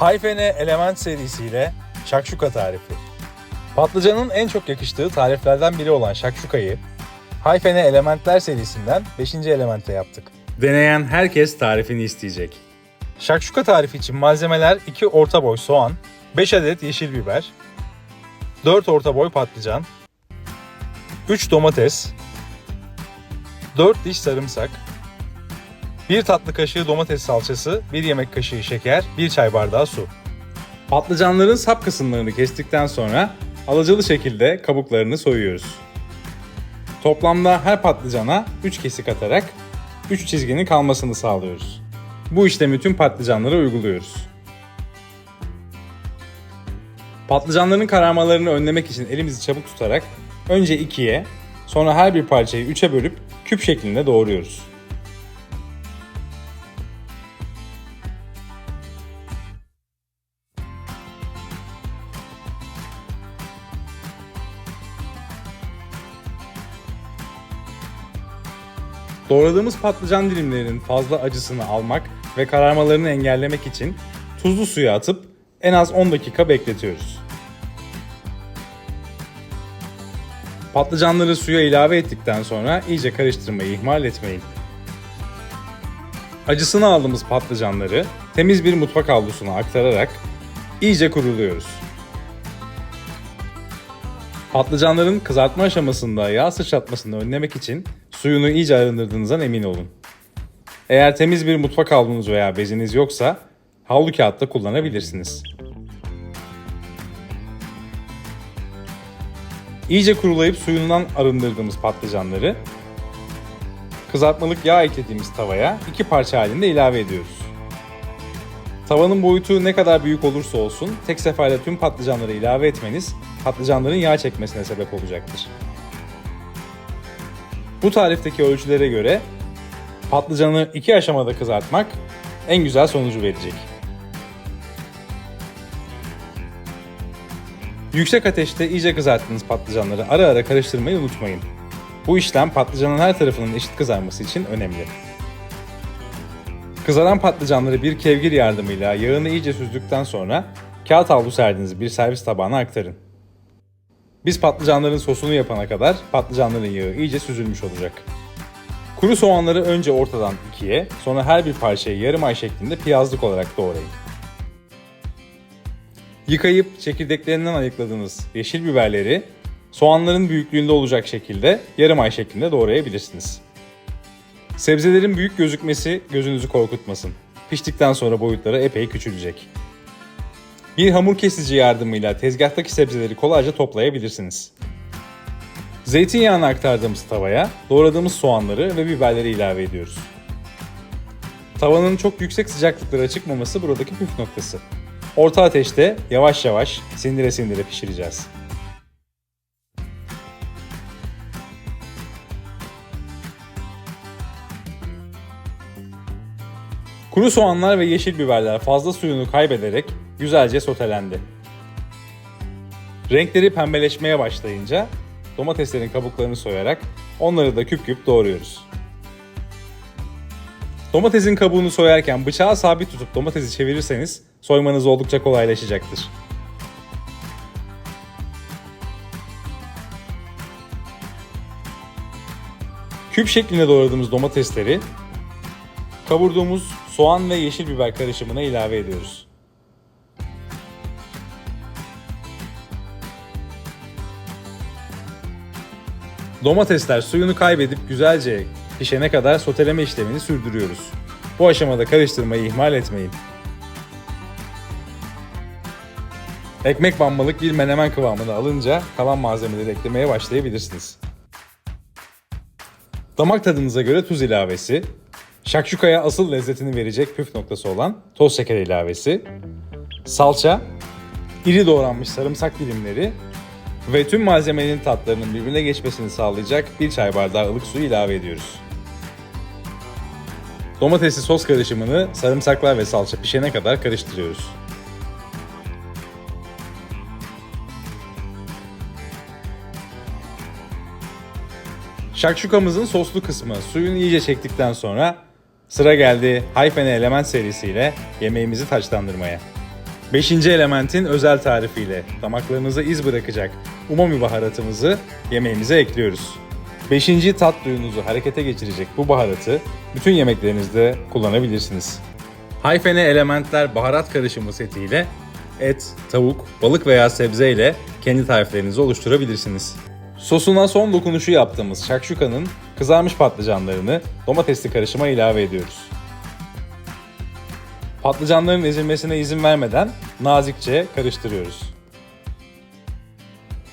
Hayfene Element serisiyle şakşuka tarifi. Patlıcanın en çok yakıştığı tariflerden biri olan şakşukayı Hayfene Elementler serisinden 5. elemente yaptık. Deneyen herkes tarifini isteyecek. Şakşuka tarifi için malzemeler 2 orta boy soğan, 5 adet yeşil biber, 4 orta boy patlıcan, 3 domates, 4 diş sarımsak, 1 tatlı kaşığı domates salçası, 1 yemek kaşığı şeker, 1 çay bardağı su. Patlıcanların sap kısımlarını kestikten sonra alacalı şekilde kabuklarını soyuyoruz. Toplamda her patlıcana 3 kesik atarak 3 çizginin kalmasını sağlıyoruz. Bu işlemi tüm patlıcanlara uyguluyoruz. Patlıcanların kararmalarını önlemek için elimizi çabuk tutarak önce ikiye, sonra her bir parçayı üçe bölüp küp şeklinde doğruyoruz. Doğradığımız patlıcan dilimlerinin fazla acısını almak ve kararmalarını engellemek için tuzlu suya atıp en az 10 dakika bekletiyoruz. Patlıcanları suya ilave ettikten sonra iyice karıştırmayı ihmal etmeyin. Acısını aldığımız patlıcanları temiz bir mutfak havlusuna aktararak iyice kuruluyoruz. Patlıcanların kızartma aşamasında yağ sıçratmasını önlemek için suyunu iyice arındırdığınızdan emin olun. Eğer temiz bir mutfak havlunuz veya beziniz yoksa havlu kağıt da kullanabilirsiniz. İyice kurulayıp suyundan arındırdığımız patlıcanları kızartmalık yağ eklediğimiz tavaya iki parça halinde ilave ediyoruz. Tavanın boyutu ne kadar büyük olursa olsun tek seferde tüm patlıcanları ilave etmeniz patlıcanların yağ çekmesine sebep olacaktır. Bu tarifteki ölçülere göre patlıcanı iki aşamada kızartmak en güzel sonucu verecek. Yüksek ateşte iyice kızarttığınız patlıcanları ara ara karıştırmayı unutmayın. Bu işlem patlıcanın her tarafının eşit kızarması için önemli. Kızaran patlıcanları bir kevgir yardımıyla yağını iyice süzdükten sonra kağıt havlu serdiğiniz bir servis tabağına aktarın. Biz patlıcanların sosunu yapana kadar patlıcanların yağı iyice süzülmüş olacak. Kuru soğanları önce ortadan ikiye, sonra her bir parçayı yarım ay şeklinde piyazlık olarak doğrayın. Yıkayıp çekirdeklerinden ayıkladığınız yeşil biberleri soğanların büyüklüğünde olacak şekilde yarım ay şeklinde doğrayabilirsiniz. Sebzelerin büyük gözükmesi gözünüzü korkutmasın. Piştikten sonra boyutları epey küçülecek. Bir hamur kesici yardımıyla tezgahtaki sebzeleri kolayca toplayabilirsiniz. Zeytinyağını aktardığımız tavaya doğradığımız soğanları ve biberleri ilave ediyoruz. Tavanın çok yüksek sıcaklıklara çıkmaması buradaki püf noktası. Orta ateşte yavaş yavaş sindire sindire pişireceğiz. Kuru soğanlar ve yeşil biberler fazla suyunu kaybederek güzelce sotelendi. Renkleri pembeleşmeye başlayınca domateslerin kabuklarını soyarak onları da küp küp doğruyoruz. Domatesin kabuğunu soyarken bıçağı sabit tutup domatesi çevirirseniz soymanız oldukça kolaylaşacaktır. Küp şeklinde doğradığımız domatesleri kavurduğumuz soğan ve yeşil biber karışımına ilave ediyoruz. Domatesler suyunu kaybedip güzelce pişene kadar soteleme işlemini sürdürüyoruz. Bu aşamada karıştırmayı ihmal etmeyin. Ekmek banmalık bir menemen kıvamına alınca kalan malzemeleri eklemeye başlayabilirsiniz. Damak tadınıza göre tuz ilavesi, şakşukaya asıl lezzetini verecek püf noktası olan toz şeker ilavesi, salça, iri doğranmış sarımsak dilimleri ve tüm malzemenin tatlarının birbirine geçmesini sağlayacak bir çay bardağı ılık su ilave ediyoruz. Domatesli sos karışımını sarımsaklar ve salça pişene kadar karıştırıyoruz. Şakşukamızın soslu kısmı suyunu iyice çektikten sonra sıra geldi Hayfene Element serisiyle yemeğimizi taçlandırmaya. Beşinci elementin özel tarifiyle damaklarınıza iz bırakacak umami baharatımızı yemeğimize ekliyoruz. Beşinci tat duyunuzu harekete geçirecek bu baharatı bütün yemeklerinizde kullanabilirsiniz. Hayfene Elementler baharat karışımı setiyle et, tavuk, balık veya sebze ile kendi tariflerinizi oluşturabilirsiniz. Sosuna son dokunuşu yaptığımız şakşukanın kızarmış patlıcanlarını domatesli karışıma ilave ediyoruz. Patlıcanların ezilmesine izin vermeden nazikçe karıştırıyoruz.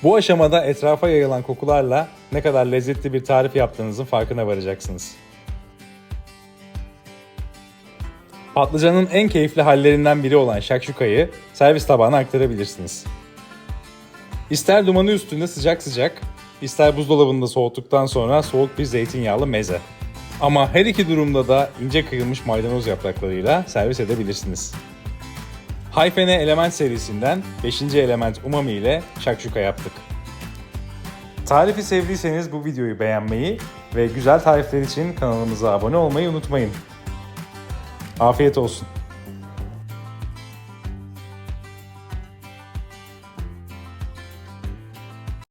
Bu aşamada etrafa yayılan kokularla ne kadar lezzetli bir tarif yaptığınızın farkına varacaksınız. Patlıcanın en keyifli hallerinden biri olan şakşukayı servis tabağına aktarabilirsiniz. İster dumanı üstünde sıcak sıcak, ister buzdolabında soğuttuktan sonra soğuk bir zeytinyağlı meze. Ama her iki durumda da ince kıyılmış maydanoz yapraklarıyla servis edebilirsiniz. Hayfene Element serisinden 5. element umami ile şakşuka yaptık. Tarifi sevdiyseniz bu videoyu beğenmeyi ve güzel tarifler için kanalımıza abone olmayı unutmayın. Afiyet olsun.